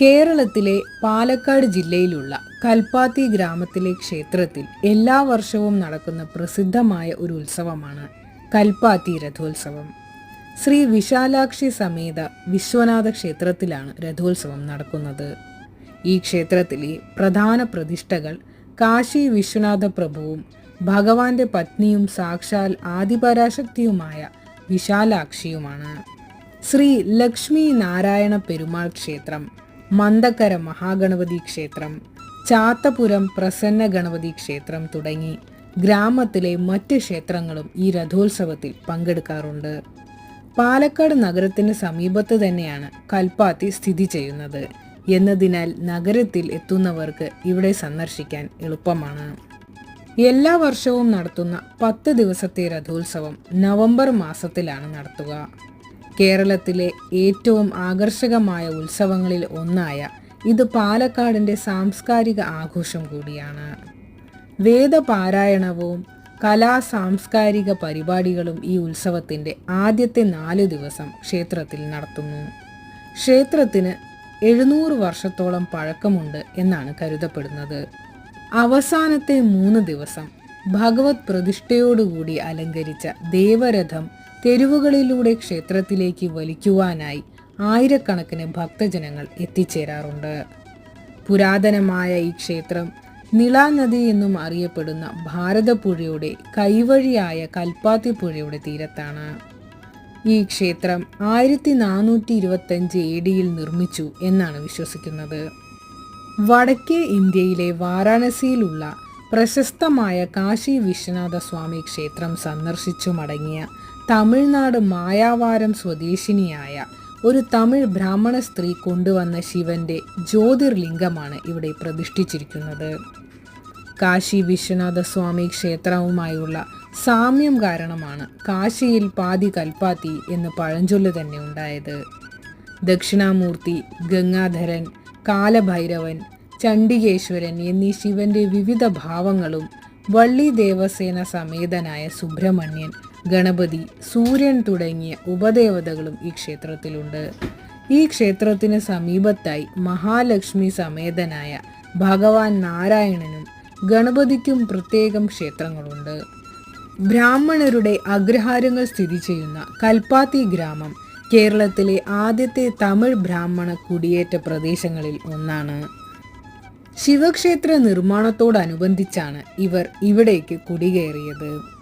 കേരളത്തിലെ പാലക്കാട് ജില്ലയിലുള്ള കൽപ്പാത്തി ഗ്രാമത്തിലെ ക്ഷേത്രത്തിൽ എല്ലാ വർഷവും നടക്കുന്ന പ്രസിദ്ധമായ ഒരു ഉത്സവമാണ് കൽപ്പാത്തി രഥോത്സവം. ശ്രീ വിശാലാക്ഷി സമേത വിശ്വനാഥ ക്ഷേത്രത്തിലാണ് രഥോത്സവം നടക്കുന്നത്. ഈ ക്ഷേത്രത്തിലെ പ്രധാന പ്രതിഷ്ഠകൾ കാശി വിശ്വനാഥ പ്രഭുവും ഭഗവാന്റെ പത്നിയും സാക്ഷാൽ ആദിപരാശക്തിയുമായ വിശാലാക്ഷിയുമാണ്. ശ്രീ ലക്ഷ്മി നാരായണ പെരുമാൾ ക്ഷേത്രം മന്ദക്കര മഹാഗണപതി ക്ഷേത്രം ചാത്തപുരം പ്രസന്ന ഗണപതി ക്ഷേത്രം തുടങ്ങി ഗ്രാമത്തിലെ മറ്റ് ക്ഷേത്രങ്ങളും ഈ രഥോത്സവത്തിൽ പങ്കെടുക്കാറുണ്ട്. പാലക്കാട് നഗരത്തിന് സമീപത്ത് തന്നെയാണ് കൽപ്പാത്തി സ്ഥിതി ചെയ്യുന്നത് എന്നതിനാൽ നഗരത്തിൽ എത്തുന്നവർക്ക് ഇവിടെ സന്ദർശിക്കാൻ എളുപ്പമാണ്. എല്ലാ വർഷവും നടത്തുന്ന പത്ത് ദിവസത്തെ രഥോത്സവം നവംബർ മാസത്തിലാണ് നടത്തുക. കേരളത്തിലെ ഏറ്റവും ആകർഷകമായ ഉത്സവങ്ങളിൽ ഒന്നായ ഇത് പാലക്കാടിന്റെ സാംസ്കാരിക ആഘോഷം കൂടിയാണ്. വേദപാരായണവും കലാ സാംസ്കാരിക പരിപാടികളും ഈ ഉത്സവത്തിന്റെ ആദ്യത്തെ നാല് ദിവസം ക്ഷേത്രത്തിൽ നടത്തുന്നു. ക്ഷേത്രത്തിന് എഴുന്നൂറ് വർഷത്തോളം പഴക്കമുണ്ട് എന്നാണ് കരുതപ്പെടുന്നത്. അവസാനത്തെ മൂന്ന് ദിവസം ഭഗവത് പ്രതിഷ്ഠയോടുകൂടി അലങ്കരിച്ച ദേവരഥം തെരുവുകളിലൂടെ ക്ഷേത്രത്തിലേക്ക് വലിക്കുവാനായി ആയിരക്കണക്കിന് ഭക്തജനങ്ങൾ എത്തിച്ചേരാറുണ്ട്. പുരാതനമായ ഈ ക്ഷേത്രം നിളാനദി എന്നും അറിയപ്പെടുന്ന ഭാരതപ്പുഴയുടെ കൈവഴിയായ കൽപ്പാത്തി പുഴയുടെ തീരത്താണ്. ഈ ക്ഷേത്രം ആയിരത്തി നാനൂറ്റി ഇരുപത്തഞ്ച് എ ഡിയിൽ നിർമ്മിച്ചു എന്നാണ് വിശ്വസിക്കുന്നത്. വടക്കേ ഇന്ത്യയിലെ വാരാണസിയിലുള്ള പ്രശസ്തമായ കാശി വിശ്വനാഥ സ്വാമി ക്ഷേത്രം സന്ദർശിച്ചു മടങ്ങിയ തമിഴ്നാട് മായാവാരം സ്വദേശിനിയായ ഒരു തമിഴ് ബ്രാഹ്മണ സ്ത്രീ കൊണ്ടുവന്ന ശിവന്റെ ജ്യോതിർലിംഗമാണ് ഇവിടെ പ്രതിഷ്ഠിച്ചിരിക്കുന്നത്. കാശി വിശ്വനാഥ സ്വാമി ക്ഷേത്രവുമായുള്ള സാമ്യം കാരണമാണ് കാശിയിൽ പാതി കൽപ്പാത്തി എന്ന് പഴഞ്ചൊല്ല് തന്നെ ഉണ്ടായത്. ദക്ഷിണാമൂർത്തി ഗംഗാധരൻ കാലഭൈരവൻ ചണ്ഡികേശ്വരൻ എന്നീ ശിവന്റെ വിവിധ ഭാവങ്ങളും വള്ളി ദേവസേന സമേതനായ സുബ്രഹ്മണ്യൻ ഗണപതി സൂര്യൻ തുടങ്ങിയ ഉപദേവതകളും ഈ ക്ഷേത്രത്തിലുണ്ട്. ഈ ക്ഷേത്രത്തിന് സമീപത്തായി മഹാലക്ഷ്മി സമേതനായ ഭഗവാൻ നാരായണനും ഗണപതിക്കും പ്രത്യേകം ക്ഷേത്രങ്ങളുണ്ട്. ബ്രാഹ്മണരുടെ അഗ്രഹാരങ്ങൾ സ്ഥിതി ചെയ്യുന്ന കൽപ്പാത്തി ഗ്രാമം കേരളത്തിലെ ആദ്യത്തെ തമിഴ് ബ്രാഹ്മണ കുടിയേറ്റ പ്രദേശങ്ങളിൽ ഒന്നാണ്. ശിവക്ഷേത്ര നിർമ്മാണത്തോടനുബന്ധിച്ചാണ് ഇവർ ഇവിടേക്ക് കുടികയറിയത്